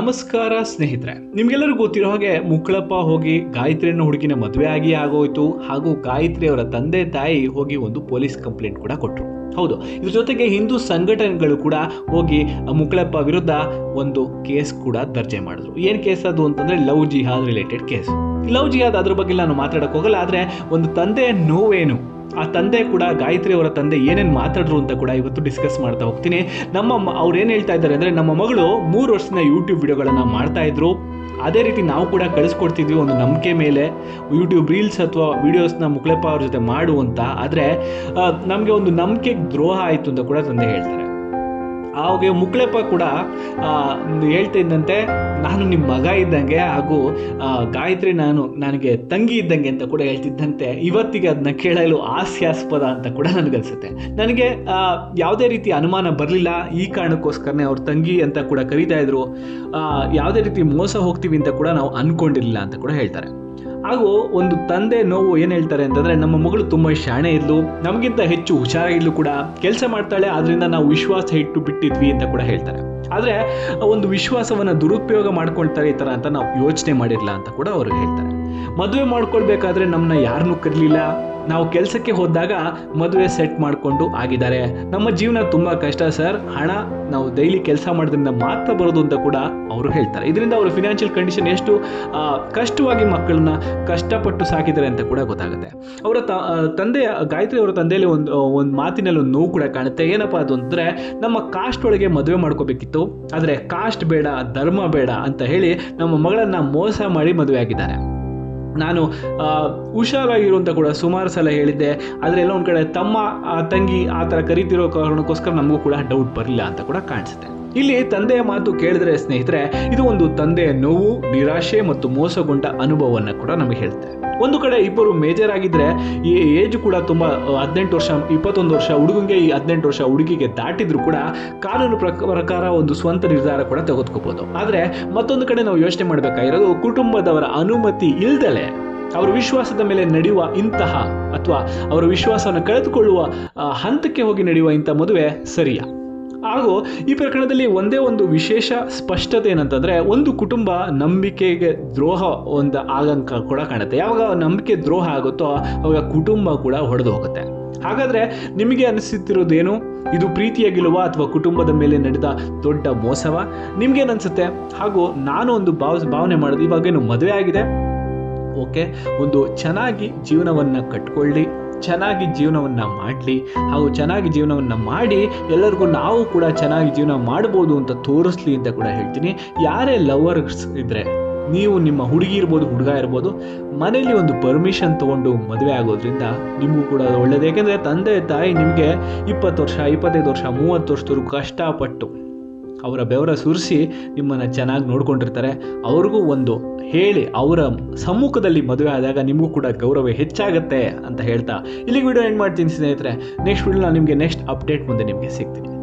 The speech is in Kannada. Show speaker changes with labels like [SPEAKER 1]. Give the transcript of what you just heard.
[SPEAKER 1] ನಮಸ್ಕಾರ ಸ್ನೇಹಿತರೆ ನಿಮ್ಗೆಲ್ಲರೂ ಗೊತ್ತಿರೋ ಹಾಗೆ ಮುಕ್ಕಳಪ್ಪ ಹೋಗಿ ಗಾಯತ್ರಿಯನ್ನು ಹುಡುಗಿನ ಮದುವೆ ಆಗಿ ಆಗೋಯ್ತು ಹಾಗೂ ಗಾಯತ್ರಿ ಅವರ ತಂದೆ ತಾಯಿ ಹೋಗಿ ಒಂದು ಪೊಲೀಸ್ ಕಂಪ್ಲೇಂಟ್ ಕೂಡ ಕೊಟ್ಟರು ಹೌದು, ಇದ್ರ ಜೊತೆಗೆ ಹಿಂದೂ ಸಂಘಟನೆಗಳು ಕೂಡ ಹೋಗಿ ಮುಕ್ಕಳಪ್ಪ ವಿರುದ್ಧ ಒಂದು ಕೇಸ್ ಕೂಡ ದರ್ಜೆ ಮಾಡಿದ್ರು. ಏನು ಕೇಸ್ ಅದು ಅಂತಂದ್ರೆ love jihad related case. Love jihad ಅದ್ರ ಬಗ್ಗೆ ನಾನು ಮಾತಾಡಕ್ ಹೋಗಲ್ಲ, ಆದ್ರೆ ಒಂದು ತಂದೆಯ ನೋವೇನು? ಆ ತಂದೆ ಕೂಡ ಗಾಯತ್ರಿ ಅವರ ತಂದೆ ಏನೇನು ಮಾತಾಡ್ರು ಅಂತ ಕೂಡ ಇವತ್ತು ಡಿಸ್ಕಸ್ ಮಾಡ್ತಾ ಹೋಗ್ತೀನಿ. ನಮ್ಮ ಅವ್ರು ಏನು ಹೇಳ್ತಾ ಇದ್ದಾರೆ ಅಂದರೆ ನಮ್ಮ ಮಗಳು ಮೂರು ವರ್ಷದ ಯೂಟ್ಯೂಬ್ ವಿಡಿಯೋಗಳನ್ನು ಮಾಡ್ತಾ ಇದ್ರು. ಅದೇ ರೀತಿ ನಾವು ಕೂಡ ಕಳಿಸ್ಕೊಡ್ತಿದ್ವಿ ಒಂದು ನಂಬಿಕೆ ಮೇಲೆ. ಯೂಟ್ಯೂಬ್ ರೀಲ್ಸ್ ಅಥವಾ ವೀಡಿಯೋಸ್ನ ಮುಕ್ಲೆಪ್ಪ ಅವ್ರ ಜೊತೆ ಮಾಡು ಅಂತ. ಆದರೆ ನಮಗೆ ಒಂದು ನಂಬಿಕೆಗೆ ದ್ರೋಹ ಆಯಿತು ಅಂತ ಕೂಡ ತಂದೆ ಹೇಳ್ತಾರೆ. ಆವಾಗ ಮುಕ್ಳೆಪ್ಪ ಕೂಡ ಹೇಳ್ತಿದ್ದಂತೆ ನಾನು ನಿಮ್ಮ ಮಗ ಇದ್ದಂಗೆ ಹಾಗೂ ಗಾಯತ್ರಿ ನಾನು, ನನಗೆ ತಂಗಿ ಇದ್ದಂಗೆ ಅಂತ ಕೂಡ ಹೇಳ್ತಿದ್ದಂತೆ, ಇವತ್ತಿಗೆ ಅದನ್ನ ಕೇಳಲು ಹಾಸ್ಯಾಸ್ಪದ ಅಂತ ಕೂಡ ನನಗನ್ಸುತ್ತೆ ನನಗೆ ಯಾವುದೇ ರೀತಿ ಅನುಮಾನ ಬರಲಿಲ್ಲ. ಈ ಕಾರಣಕ್ಕೋಸ್ಕರನೇ ಅವ್ರ ತಂಗಿ ಅಂತ ಕೂಡ ಕರೀತಾ ಇದ್ರು. ಯಾವುದೇ ರೀತಿ ಮೋಸ ಹೋಗ್ತೀವಿ ಅಂತ ಕೂಡ ನಾವು ಅನ್ಕೊಂಡಿರಲಿಲ್ಲ ಅಂತ ಕೂಡ ಹೇಳ್ತಾರೆ. ಹಾಗೂ ಒಂದು ತಂದೆ ನೋವು ಏನು ಹೇಳ್ತಾರೆ ಅಂತಂದರೆ ನಮ್ಮ ಮಗಳು ತುಂಬ ಶಾಣೆ ಇದ್ಲು, ನಮಗಿಂತ ಹೆಚ್ಚು ಹುಷಾರಾಗಿದ್ಲು ಕೂಡ, ಕೆಲಸ ಮಾಡ್ತಾಳೆ ಆದ್ದರಿಂದ ನಾವು ವಿಶ್ವಾಸ ಇಟ್ಟು ಬಿಟ್ಟಿದ್ವಿ ಅಂತ ಕೂಡ ಹೇಳ್ತಾರೆ. ಆದರೆ ಒಂದು ವಿಶ್ವಾಸವನ್ನು ದುರುಪಯೋಗ ಮಾಡ್ಕೊಳ್ತಾರೆ ಈ ಥರ ಅಂತ ನಾವು ಯೋಚನೆ ಮಾಡಿರಲ್ಲ ಅಂತ ಕೂಡ ಅವರು ಹೇಳ್ತಾರೆ. ಮದುವೆ ಮಾಡ್ಕೊಳ್ಬೇಕಾದ್ರೆ ನಮ್ಮನ್ನ ಯಾರನ್ನೂ ಕರೀಲಿಲ್ಲ. ನಾವು ಕೆಲಸಕ್ಕೆ ಹೋದಾಗ ಮದುವೆ ಸೆಟ್ ಮಾಡಿಕೊಂಡು ಆಗಿದ್ದಾರೆ. ನಮ್ಮ ಜೀವನ ತುಂಬ ಕಷ್ಟ ಸರ್. ಹಣ, ನಾವು ಡೈಲಿ ಕೆಲಸ ಮಾಡೋದ್ರಿಂದ ಮಾತ್ರ ಬರೋದು ಅಂತ ಕೂಡ ಅವರು ಹೇಳ್ತಾರೆ. ಇದರಿಂದ ಅವರ ಫಿನಾನ್ಷಿಯಲ್ ಕಂಡೀಷನ್ ಎಷ್ಟು ಕಷ್ಟವಾಗಿ ಮಕ್ಕಳನ್ನ ಕಷ್ಟಪಟ್ಟು ಸಾಕಿದ್ದಾರೆ ಅಂತ ಕೂಡ ಗೊತ್ತಾಗುತ್ತೆ. ಅವರ ತಂದೆ ಗಾಯತ್ರಿ ಅವರ ತಂದೆಯಲ್ಲಿ ಒಂದು ಒಂದು ಮಾತಿನಲ್ಲಿ ಒಂದು ನೋವು ಕೂಡ ಕಾಣುತ್ತೆ. ಏನಪ್ಪ ಅದು ಅಂದರೆ ನಮ್ಮ ಕಾಸ್ಟ್ ಒಳಗೆ ಮದುವೆ ಮಾಡ್ಕೋಬೇಕಿತ್ತು. ಆದರೆ ಕಾಸ್ಟ್ ಬೇಡ, ಧರ್ಮ ಬೇಡ ಅಂತ ಹೇಳಿ ನಮ್ಮ ಮಗಳನ್ನ ಮೋಸ ಮಾಡಿ ಮದುವೆ ಆಗಿದ್ದಾರೆ ನಾನು ಹುಷಾರಾಗಿರುವಂಥ ಹುಷಾರಾಗಿರು ಕೂಡ ಸುಮಾರು ಸಲ ಹೇಳಿದ್ದೆ. ಆದರೆ ಎಲ್ಲ ಒಂದು ಕಡೆ ತಮ್ಮ ತಂಗಿ ಆ ಥರ ಕರಿತಿರೋ ಕಾರಣಕ್ಕೋಸ್ಕರ ನಮಗೂ ಕೂಡ ಡೌಟ್ ಬರಲಿಲ್ಲ ಅಂತ ಕೂಡ ಕಾಣಿಸುತ್ತೆ. ಇಲ್ಲಿ ತಂದೆಯ ಮಾತು ಕೇಳಿದ್ರೆ ಸ್ನೇಹಿತರೆ, ಇದು ಒಂದು ತಂದೆಯ ನೋವು, ನಿರಾಶೆ ಮತ್ತು ಮೋಸಗೊಂಡ ಅನುಭವವನ್ನು ಕೂಡ ನಮಗೆ ಹೇಳುತ್ತೆ ಒಂದು ಕಡೆ ಇಬ್ಬರು ಮೇಜರ್ ಆಗಿದ್ರೆ ಈ ಏಜ್ ಕೂಡ ತುಂಬ ಹದಿನೆಂಟು ವರ್ಷ, ಇಪ್ಪತ್ತೊಂದು ವರ್ಷ ಹುಡುಗಂಗೆ ಈ ಹದಿನೆಂಟು ವರ್ಷ ಹುಡುಗಿಗೆ ದಾಟಿದ್ರು ಕೂಡ ಕಾನೂನು ಪ್ರಕ- ಪ್ರಕಾರ ಒಂದು ಸ್ವಂತ ನಿರ್ಧಾರ ಕೂಡ ತೆಗೆದುಕೋಬಹುದು ಆದರೆ ಮತ್ತೊಂದು ಕಡೆ ನಾವು ಯೋಚನೆ ಮಾಡಬೇಕಾಗಿರೋದು ಕುಟುಂಬದವರ ಅನುಮತಿ ಇಲ್ದಲೆ ಅವರ ವಿಶ್ವಾಸದ ಮೇಲೆ ನಡೆಯುವ ಇಂತಹ ಅಥವಾ ಅವರ ವಿಶ್ವಾಸವನ್ನು ಕಳೆದುಕೊಳ್ಳುವ ಹಂತಕ್ಕೆ ಹೋಗಿ ನಡೆಯುವ ಇಂಥ ಮದುವೆ ಸರಿಯಾ? ಹಾಗೂ ಈ ಪ್ರಕರಣದಲ್ಲಿ ಒಂದೇ ಒಂದು ವಿಶೇಷ ಸ್ಪಷ್ಟತೆ ಏನಂತಂದ್ರೆ ಒಂದು ಕುಟುಂಬ ನಂಬಿಕೆಗೆ ದ್ರೋಹ ಒಂದು ಆಗಂಕ ಕೂಡ ಕಾಣುತ್ತೆ. ಯಾವಾಗ ನಂಬಿಕೆ ದ್ರೋಹ ಆಗುತ್ತೋ ಅವಾಗ ಕುಟುಂಬ ಕೂಡ ಹೊಡೆದು ಹೋಗುತ್ತೆ. ಹಾಗಾದ್ರೆ ನಿಮಗೆ ಅನಿಸುತ್ತಿರೋದೇನು ಇದು ಪ್ರೀತಿಯ ಗೆಲುವ ಅಥವಾ ಕುಟುಂಬದ ಮೇಲೆ ನಡೆದ ದೊಡ್ಡ ಮೋಸವ? ನಿಮ್ಗೇನನ್ಸುತ್ತೆ ಹಾಗೂ ನಾನು ಒಂದು ಭಾವ, ಭಾವನೆ ಮಾಡೋದು ಇವಾಗೇನು ಮದುವೆ ಆಗಿದೆ? ಓಕೆ, ಒಂದು ಚೆನ್ನಾಗಿ ಜೀವನವನ್ನು ಕಟ್ಕೊಳ್ಳಿ. ಚೆನ್ನಾಗಿ ಜೀವನವನ್ನು ಮಾಡಲಿ. ಹಾಗೂ ಚೆನ್ನಾಗಿ ಜೀವನವನ್ನು ಮಾಡಿ, ಎಲ್ಲರಿಗೂ ನಾವು ಕೂಡ ಚೆನ್ನಾಗಿ ಜೀವನ ಮಾಡ್ಬೋದು ಅಂತ ತೋರಿಸ್ಲಿ ಅಂತ ಕೂಡ ಹೇಳ್ತೀನಿ. ಯಾರೇ ಲವರ್ಸ್ ಇದ್ದರೆ ನೀವು ನಿಮ್ಮ ಹುಡುಗಿ ಇರ್ಬೋದು, ಹುಡುಗ ಇರ್ಬೋದು ಮನೇಲಿ ಒಂದು ಪರ್ಮಿಷನ್ ತೊಗೊಂಡು ಮದುವೆ ಆಗೋದ್ರಿಂದ ನಿಮಗೂ ಕೂಡ ಒಳ್ಳೇದು. ಯಾಕೆಂದರೆ ತಂದೆ ತಾಯಿ ನಿಮಗೆ ಇಪ್ಪತ್ತು ವರ್ಷ, ಇಪ್ಪತ್ತೈದು ವರ್ಷ, ಮೂವತ್ತು ವರ್ಷದವರೆಗೂ ಕಷ್ಟಪಟ್ಟು ಅವರ ಬೆವರ ಸುರಿಸಿ ನಿಮ್ಮನ್ನು ಚೆನ್ನಾಗಿ ನೋಡ್ಕೊಂಡಿರ್ತಾರೆ. ಅವ್ರಿಗೂ ಒಂದು ಹೇಳಿ ಅವರ ಸಮ್ಮುಖದಲ್ಲಿ ಮದುವೆ ಆದಾಗ ನಿಮಗೂ ಕೂಡ ಗೌರವ ಹೆಚ್ಚಾಗುತ್ತೆ ಅಂತ ಹೇಳ್ತಾ ಇಲ್ಲಿಗೆ ವಿಡಿಯೋ ಎಂಡ್ ಮಾಡ್ತೀನಿ ಸ್ನೇಹಿತರೆ. ನೆಕ್ಸ್ಟ್ ವಿಡಿಯೋ ನಾನು ನಿಮಗೆ ನೆಕ್ಸ್ಟ್ ಅಪ್ಡೇಟ್ ಮುಂದೆ ನಿಮಗೆ ಸಿಗ್ತೀನಿ.